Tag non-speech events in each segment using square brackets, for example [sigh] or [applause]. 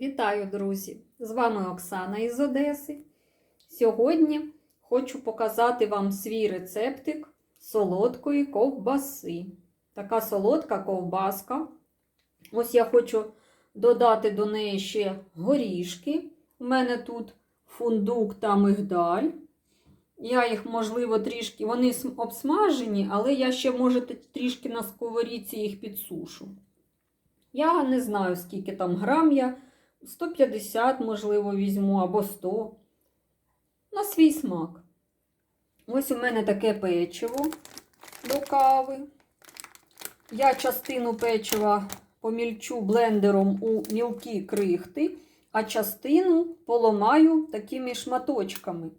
Вітаю, друзі! З вами Оксана із Одеси. Сьогодні хочу показати вам свій рецептик солодкої ковбаси. Така солодка ковбаска. Ось я хочу додати до неї ще горішки. У мене тут фундук та мигдаль. Я їх, можливо, трішки, вони обсмажені, але я ще, може, трішки на сковорідці їх підсушу. Я не знаю, скільки там грам я. 150, можливо, візьму або 100. На свій смак. Ось у мене таке печиво до кави. Я частину печива помільчу блендером у мілкі крихти, а частину поламаю такими шматочками.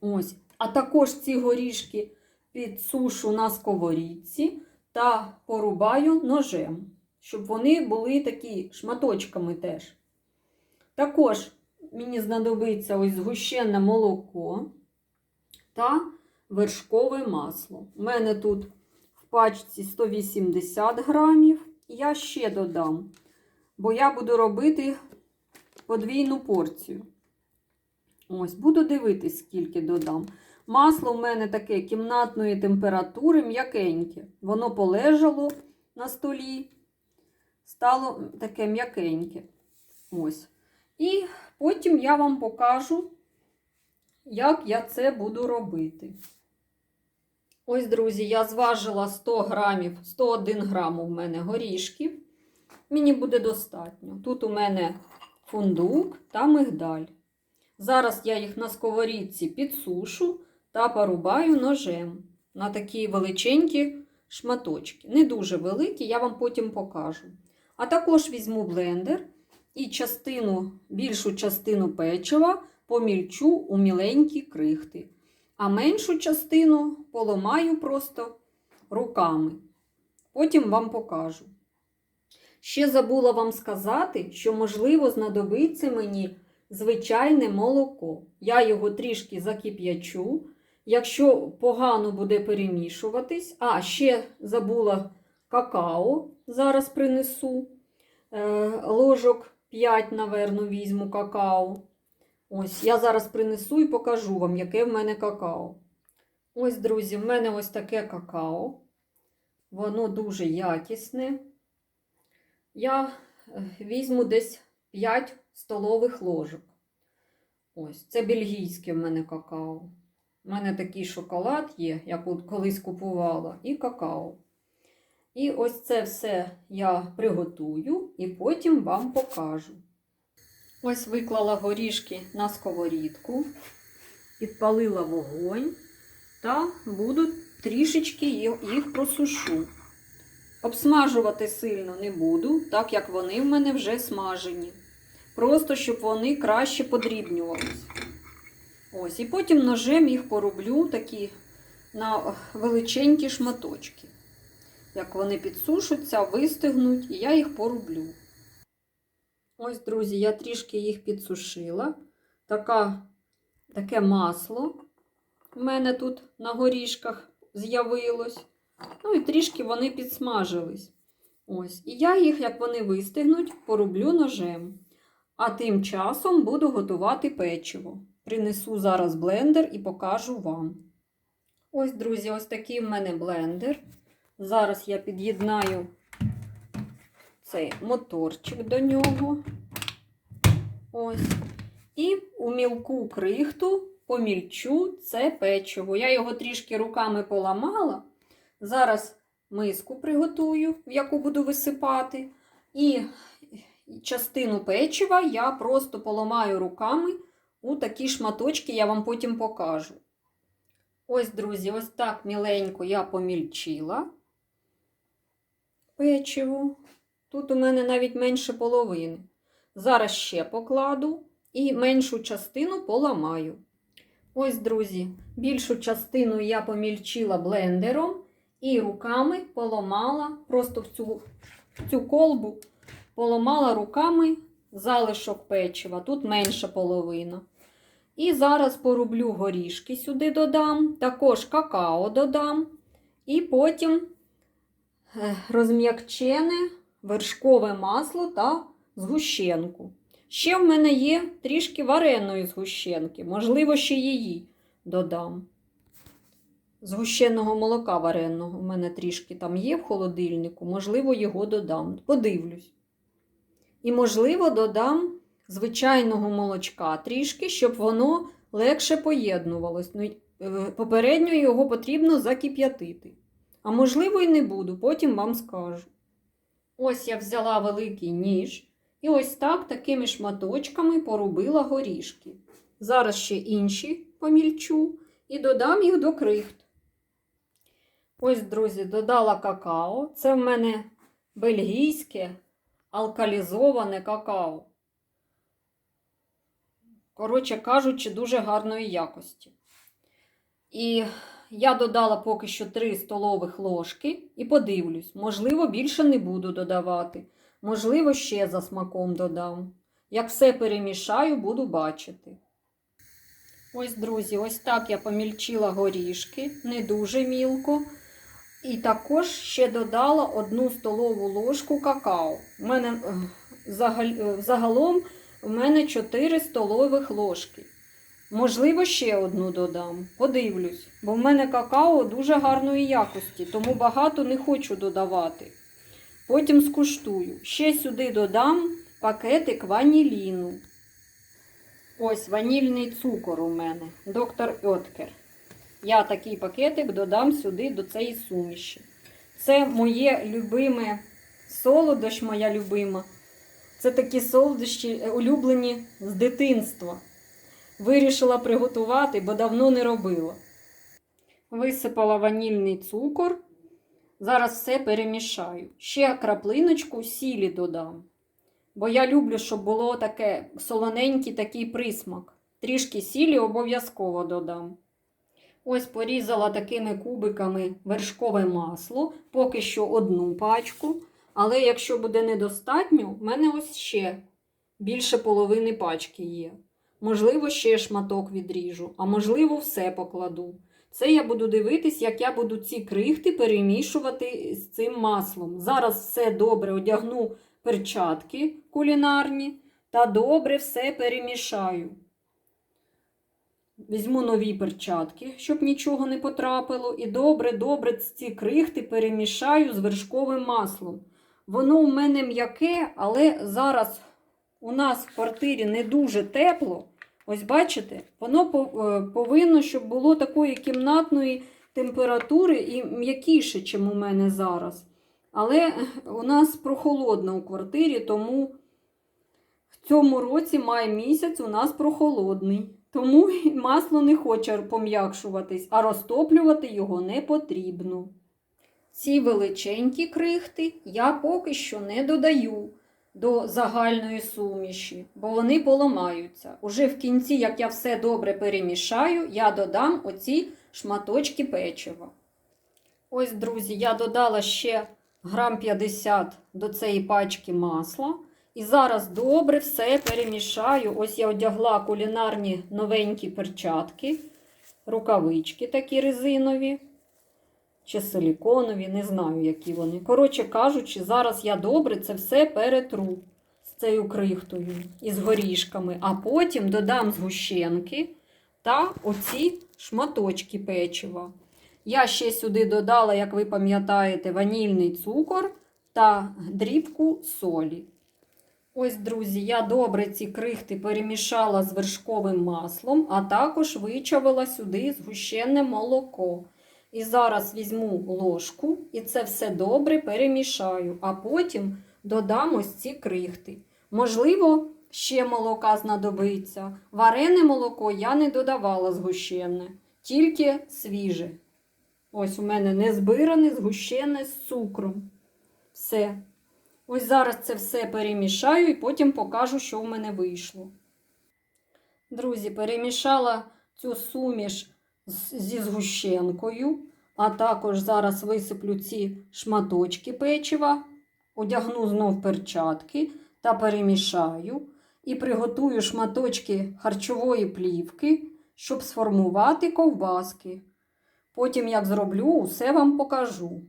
Ось. А також ці горішки підсушу на сковорідці та порубаю ножем щоб вони були такі шматочками теж. Також мені знадобиться ось згущене молоко та вершкове масло. У мене тут в пачці 180 грамів. Я ще додам, бо я буду робити подвійну порцію. Ось, буду дивитись, скільки додам. Масло в мене таке кімнатної температури, м'якеньке. Воно полежало на столі стало таке м'якеньке. Ось. І потім я вам покажу, як я це буду робити. Ось, друзі, я зважила 100 грамів, 101 грам у мене горішків. Мені буде достатньо. Тут у мене фундук та мигдаль. Зараз я їх на сковорідці підсушу та порубаю ножем на такі величенькі шматочки. Не дуже великі, я вам потім покажу. А також візьму блендер і частину, більшу частину печива помільчу у міленькі крихти, а меншу частину поламаю просто руками. Потім вам покажу. Ще забула вам сказати, що, можливо, знадобиться мені звичайне молоко. Я його трішки закип'ячу. Якщо погано буде перемішуватись, а ще забула какао зараз принесу. Е, ложок 5, наверно, візьму какао. Ось, я зараз принесу і покажу вам, яке в мене какао. Ось, друзі, в мене ось таке какао. Воно дуже якісне. Я е, візьму десь 5 столових ложок. Ось, це бельгійське в мене какао. У мене такий шоколад є, я колись купувала, і какао. І ось це все я приготую і потім вам покажу. Ось виклала горішки на сковорідку, підпалила вогонь та буду трішечки їх просушу. Обсмажувати сильно не буду, так як вони в мене вже смажені. Просто щоб вони краще подрібнювались. Ось, І потім ножем їх порублю такі на величенькі шматочки. Як вони підсушаться, вистигнуть, і я їх порублю. Ось, друзі, я трішки їх підсушила. Така, Таке масло в мене тут на горішках з'явилось. Ну і трішки вони підсмажились. Ось. І я їх, як вони вистигнуть, порублю ножем. А тим часом буду готувати печиво. Принесу зараз блендер і покажу вам. Ось, друзі, ось такий в мене блендер. Зараз я під'єднаю цей моторчик до нього. Ось. І у мілку крихту помільчу це печиво. Я його трішки руками поламала. Зараз миску приготую, в яку буду висипати. І частину печива я просто поламаю руками у такі шматочки, я вам потім покажу. Ось, друзі, ось так міленько я помільчила печиво. Тут у мене навіть менше половини. Зараз ще покладу і меншу частину поламаю. Ось, друзі, більшу частину я помільчила блендером і руками поламала, просто в цю, в цю колбу поламала руками залишок печива. Тут менша половина. І зараз порублю горішки сюди додам, також какао додам. І потім розм'якчене вершкове масло та згущенку. Ще в мене є трішки вареної згущенки, можливо, ще її додам. Згущеного молока вареного в мене трішки там є в холодильнику, можливо, його додам. Подивлюсь. І, можливо, додам звичайного молочка трішки, щоб воно легше поєднувалось. Ну, е, попередньо його потрібно закип'ятити. А можливо, і не буду, потім вам скажу. Ось я взяла великий ніж і ось так такими шматочками порубила горішки. Зараз ще інші помільчу і додам їх до крихт. Ось, друзі, додала какао. Це в мене бельгійське алкалізоване какао. Коротше кажучи, дуже гарної якості. І я додала поки що 3 столових ложки і подивлюсь, можливо, більше не буду додавати. Можливо, ще за смаком додам. Як все перемішаю, буду бачити. Ось, друзі, ось так я помільчила горішки, не дуже мілко. І також ще додала одну столову ложку какао. У мене е, е, загалом у мене 4 столових ложки. Можливо, ще одну додам. Подивлюсь, бо в мене какао дуже гарної якості, тому багато не хочу додавати. Потім скуштую. Ще сюди додам пакетик ваніліну. Ось ванільний цукор у мене, доктор Откер. Я такий пакетик додам сюди до цієї суміші. Це моє любиме солодощ, моя любима. Це такі солодощі е, улюблені з дитинства. Вирішила приготувати, бо давно не робила. Висипала ванільний цукор. Зараз все перемішаю. Ще краплиночку сілі додам. Бо я люблю, щоб було таке солоненький такий присмак. Трішки сілі обов'язково додам. Ось порізала такими кубиками вершкове масло, поки що одну пачку. Але якщо буде недостатньо, в мене ось ще більше половини пачки є. Можливо, ще шматок відріжу, а можливо, все покладу. Це я буду дивитись, як я буду ці крихти перемішувати з цим маслом. Зараз все добре одягну перчатки кулінарні та добре все перемішаю. Візьму нові перчатки, щоб нічого не потрапило, і добре-добре ці крихти перемішаю з вершковим маслом. Воно у мене м'яке, але зараз у нас в квартирі не дуже тепло. Ось бачите, воно е, повинно, щоб було такої кімнатної температури і м'якіше, ніж у мене зараз. Але у нас прохолодно у квартирі, тому в цьому році май місяць у нас прохолодний. Тому [laughs] масло не хоче пом'якшуватись, а розтоплювати його не потрібно. Ці величенькі крихти я поки що не додаю до загальної суміші, бо вони поламаються. Уже в кінці, як я все добре перемішаю, я додам оці шматочки печива. Ось, друзі, я додала ще грам 50 до цієї пачки масла. І зараз добре все перемішаю. Ось я одягла кулінарні новенькі перчатки, рукавички такі резинові чи силіконові, не знаю, які вони. Коротше кажучи, зараз я добре це все перетру з цією крихтою і з горішками, а потім додам згущенки та оці шматочки печива. Я ще сюди додала, як ви пам'ятаєте, ванільний цукор та дрібку солі. Ось, друзі, я добре ці крихти перемішала з вершковим маслом, а також вичавила сюди згущене молоко. І зараз візьму ложку і це все добре перемішаю, а потім додам ось ці крихти. Можливо, ще молока знадобиться. Варене молоко я не додавала згущене, тільки свіже. Ось у мене не збиране, згущене з цукром. Все. Ось зараз це все перемішаю і потім покажу, що в мене вийшло. Друзі, перемішала цю суміш зі згущенкою, а також зараз висиплю ці шматочки печива, одягну знов перчатки та перемішаю і приготую шматочки харчової плівки, щоб сформувати ковбаски. Потім, як зроблю, усе вам покажу.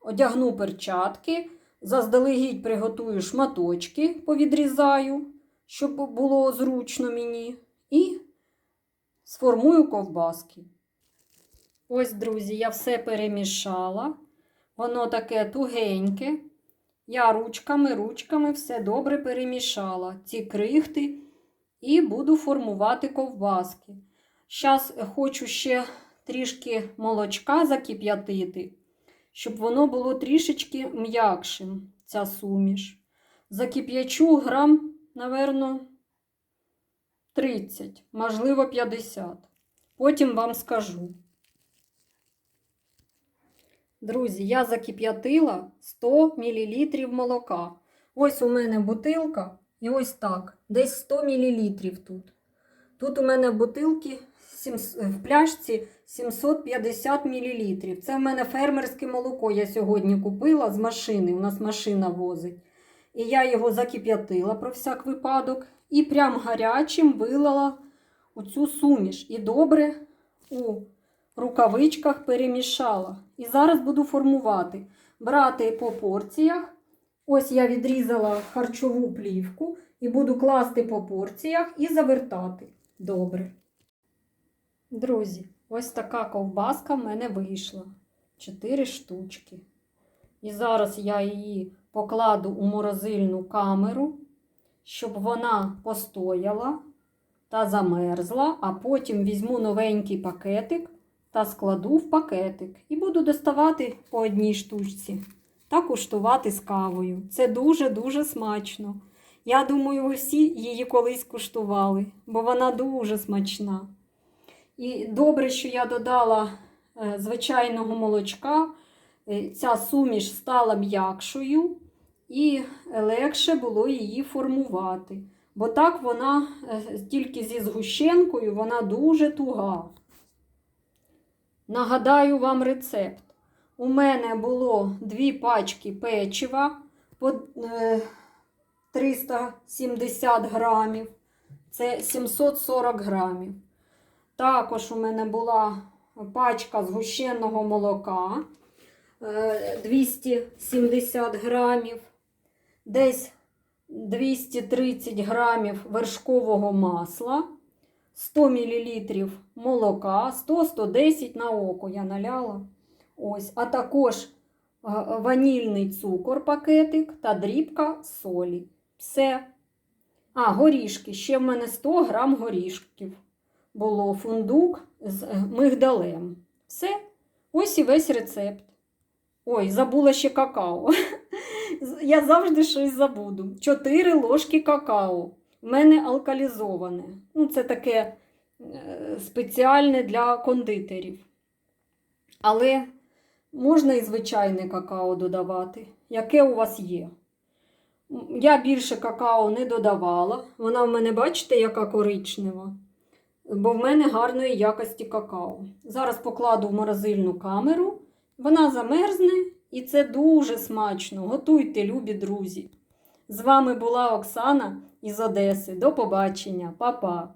Одягну перчатки, заздалегідь приготую шматочки, повідрізаю, щоб було зручно мені, і сформую ковбаски. Ось, друзі, я все перемішала. Воно таке тугеньке. Я ручками, ручками все добре перемішала. Ці крихти і буду формувати ковбаски. Зараз хочу ще трішки молочка закип'ятити, щоб воно було трішечки м'якшим, ця суміш. Закип'ячу грам, напевно, 30, можливо, 50. Потім вам скажу. Друзі, я закип'ятила 100 мл молока. Ось у мене бутилка, і ось так, десь 100 мл тут. Тут у мене бутилки в пляшці 750 мл. Це в мене фермерське молоко. Я сьогодні купила з машини. У нас машина возить. І я його закип'ятила про всяк випадок. І прям гарячим вилила у цю суміш. І добре у рукавичках перемішала. І зараз буду формувати. Брати по порціях. Ось я відрізала харчову плівку і буду класти по порціях і завертати. Добре. Друзі, ось така ковбаска в мене вийшла. Чотири штучки. І зараз я її покладу у морозильну камеру, щоб вона постояла та замерзла, а потім візьму новенький пакетик та складу в пакетик. І буду доставати по одній штучці та куштувати з кавою. Це дуже-дуже смачно. Я думаю, всі її колись куштували, бо вона дуже смачна. І добре, що я додала е, звичайного молочка. Е, Ця суміш стала м'якшою і легше було її формувати. Бо так вона е, тільки зі згущенкою, вона дуже туга. Нагадаю вам рецепт. У мене було дві пачки печива по е, 370 грамів. Це 740 грамів. Також у мене була пачка згущеного молока е, 270 грамів, десь 230 грамів вершкового масла, 100 мл молока, 100-110 на око я наляла. Ось, а також е, ванільний цукор пакетик та дрібка солі. Все. А, горішки. Ще в мене 100 грам горішків. Було фундук з е, мигдалем. Все. Ось і весь рецепт. Ой, забула ще какао. [laughs] Я завжди щось забуду. 4 ложки какао. У мене алкалізоване. Ну, це таке е, спеціальне для кондитерів. Але можна і звичайне какао додавати, яке у вас є. Я більше какао не додавала. Вона в мене, бачите, яка коричнева. Бо в мене гарної якості какао. Зараз покладу в морозильну камеру. Вона замерзне і це дуже смачно. Готуйте, любі друзі. З вами була Оксана із Одеси. До побачення, Па-па!